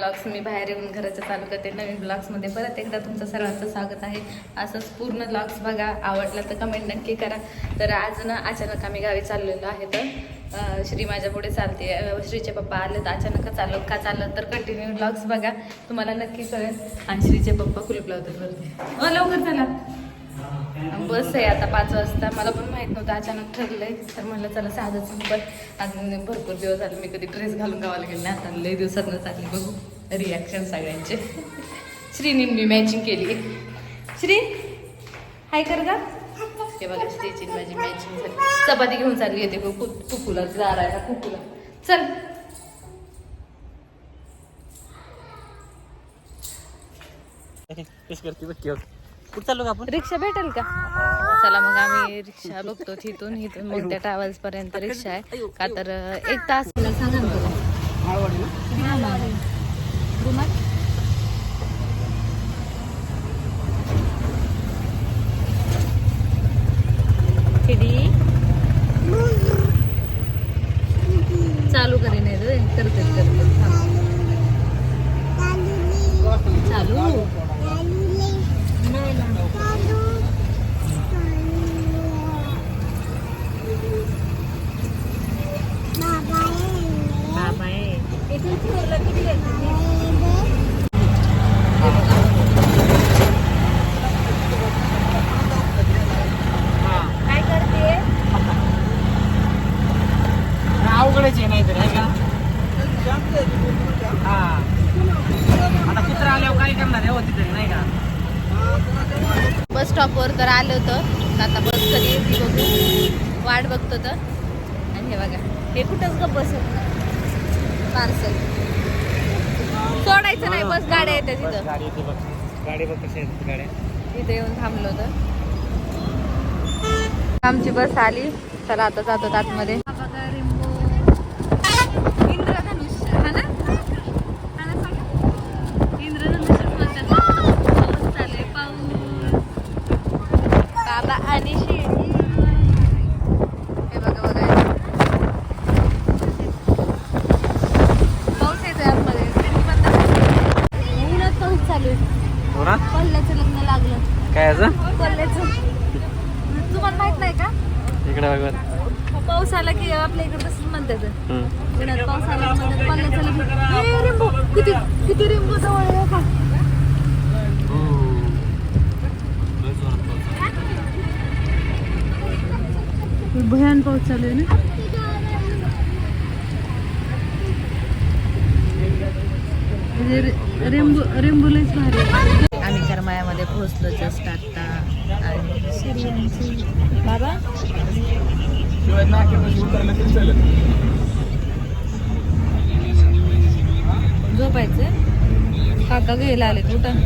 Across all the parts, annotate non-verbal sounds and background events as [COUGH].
Blogs मी बाहेर येऊन घराच्या चालू करते. नवीन ब्लॉग्समध्ये परत एकदा तुमचं सर्वांचं स्वागत आहे. असंच पूर्ण ब्लॉग्स बघा. आवडला तर कमेंट नक्की करा. तर आज ना अचानक आम्ही गावी चाललेलो आहे तर श्री माझ्या पुढे चालते. श्रीचे पप्पा आले तर अचानक चाललो का चाललं तर कंटिन्यू ब्लॉग्स बघा. तुम्हाला नक्की कळेल. आणि श्रीचे पप्पा कुलूप लावतात वरती. लवकर चला. बस आहे आता पाच वाजता. मला पण माहीत नव्हतं अचानक ठरलंय. तर म्हणलं चला साधंच पण अजून भरपूर दिवस झाले. मी कधी ड्रेस घालून गावाला गेले नाही. आता लई दिवसात चालली बघू. रिॲक्शन सगळ्यांचे. श्रीनी मी मॅचिंग केली. श्री हाय कर का हे बघा श्रीची माझी मॅचिंग झाली. चपाती घेऊन चालली येते बघ कु- कुकूला जारायला कुकूला. चल. करते बघ कुठं चाललो का आपण? रिक्षा भेटेल का? चला मग आम्ही रिक्षा बघतो तिथून इथून मग त्या ट्रॅव्हल्स पर्यंत रिक्षा आहे. का तर एक तास. सांगा ना तुला. चालू करीन. करते करते. चालू? 两只。स्टॉपवर तर आलो होतं. आता बस कधी येते बघू. वाट बघतो तर. आणि हे बघा हे कुठंच गप बस पार्सल सोडायचं नाही बस गाड्या येते तिथं. गाडी बघ. कशी गाड्या. इथे येऊन थांबलो होतं आमची बस आली. चला आता जातो आतमध्ये इंद्रधनुष्य हा ना हा ना सांग. इंद्रधनुष्य बोलतात. पाऊस चालू पाऊस बाबा आणि शिडी हे बघा बघा पाऊस येतोय आतमध्ये खिडकी बंद करा. उन्हात पाऊस चालू आहे हो ना? कोल्ह्याचं लग्न लागलं. काय तुम्हाला माहीत नाही का? इकडे बघ पाऊस आला की आपल्या इकडे तसंच म्हणतात. पाऊस आला म्हणतात लग्न. ए, रिंबू किती किती रिंबू जवळ आहे का भयान पाऊस चालू आहे ना? म्हणजे रेंबू रेंबूलाच भारी आम्ही करमायामध्ये पोहोचलो जस्ट आत्ता आणि बाबा? झोपायचं? काका घ्यायला आले कुठं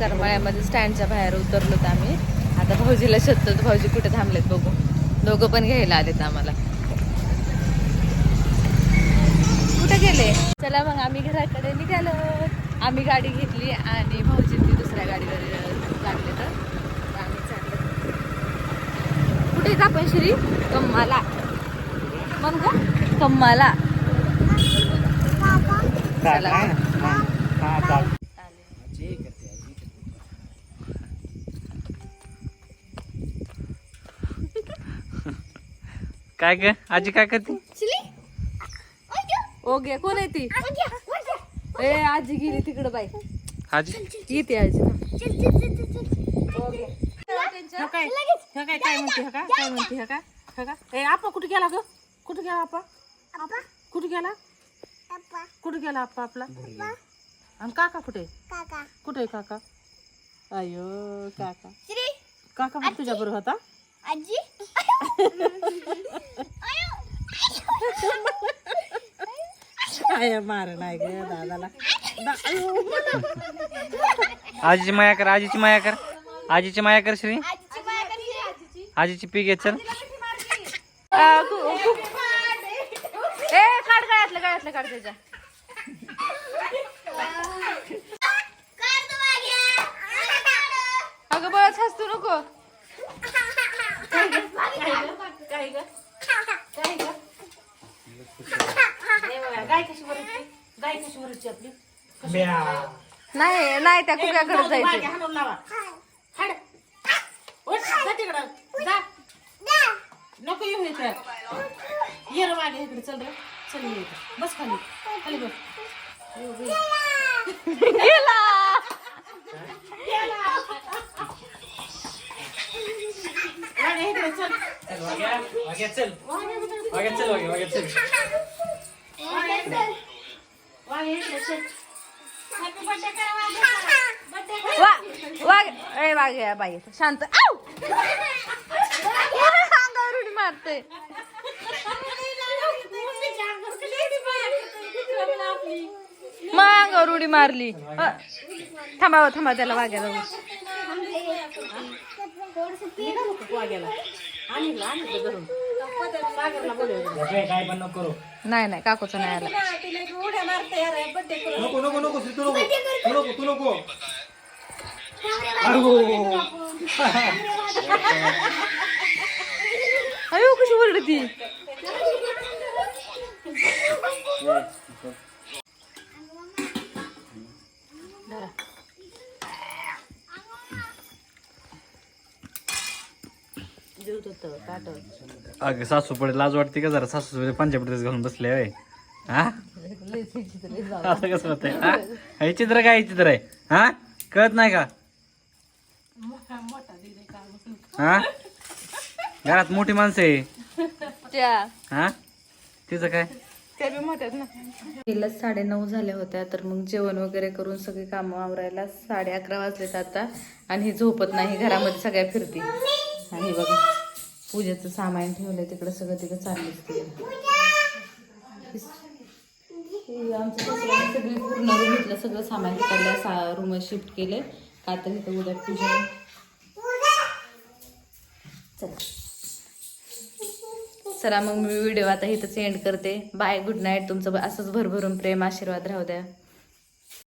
करमाळ्यामध्ये स्टँडच्या बाहेर उतरलो तर आम्ही. आता भाऊजीला शोधतो तर भाऊजी कुठे थांबलेत बघू. दोघं पण घ्यायला आलेत आम्हाला. कुठे गेले? चला मग आम्ही घराकडे निघालो. आम्ही गाडी घेतली आणि भाऊजींनी दुसऱ्या गाडीवर लागले तर. आम्ही चाललो. कुठे आपण श्री? कम्माला. मग ग? कम्माला. चाल. काय ग? आजी काय करते? ओके कोण आहे ती? ए आजी गेली तिकडं बाई. आजी? येते आजी. ह्यो काय? ह्यो काय? काय म्हणते? ह्यो का काय म्हणते? ह्यो का ह्यो का ए आपा कुठे गेला ग? कुठे गेला आपा? कुठे गेला? कुठे गेला आपा आपला? आणि काका कुठे? कुठे आहे काका? अयो काका. काका पण तुझ्या बरोबर होता? [LAUGHS] काय मार नाही ग दादाला? दा- आजीची माया कर आजीची माया कर आजीची माया कर श्री। आजीची पी घे चल। ए काढ गळ्यातलं गळ्यातलं काढ त्याच्या. अगं बळच हसतू नको. काय ग? काय ग? काय ग? हे. गाय कशी वरची गाय कशी वरची आपली? नाही नाही त्या कुक्याकडे जायचं. हाणून लावा. हाड. उठ, जा तिकडं. जा. नको येऊ इकडं ये रे मागे इकडे चल रे. चल ये इकडं. बस खाली. खाली बस. गेला. मागे इकडे चल. चल. वाग्या चल वाग्या वाग्या चल. वाग ए वाग या बाई शांत. आऊ! अंगावर उडी मारते. मग अंगावर उडी मारली. अ, थांबा थांबा त्याला वाग्याला निघालो का काय पण नको करू नाही नाही काकूचं नाही आला. नको नको नको तू नको. तू नको तू नको. अयो कशी ओरडती? होतं, ताटं. अगं सासू पडे लाज वाटते का जरा? सासू पंजाब ड्रेस घालून बसले होय. हा? असं कसं होतंय? हा? हे चित्र काय हे चित्र आहे? हा? कळत नाही का? हा? घरात मोठी माणसं आहे. त्या. हा? तिचं काय? साडे नऊ झाल्या होत्या तर मग जेवण वगैरे करून सगळी कामं आवरायला साडे अकरा वाजलेत आता. आणि ही झोपत नाही घरामध्ये सगळ्या फिरती. आणि बघा. पूजेचं सामान ठेवलंय तिकडं सगळं तिकडं चाललंच आमचं आमच्या सगळी पूर्ण रूम इथलं सगळं सामान तिकडल्या सा रूम शिफ्ट केले का तर इथं उद्या पूजा चला. चला मग मी व्हिडिओ आता इथंच एंड करते. बाय गुड नाईट तुमचं असंच भरभरून प्रेम आशीर्वाद राहू द्या.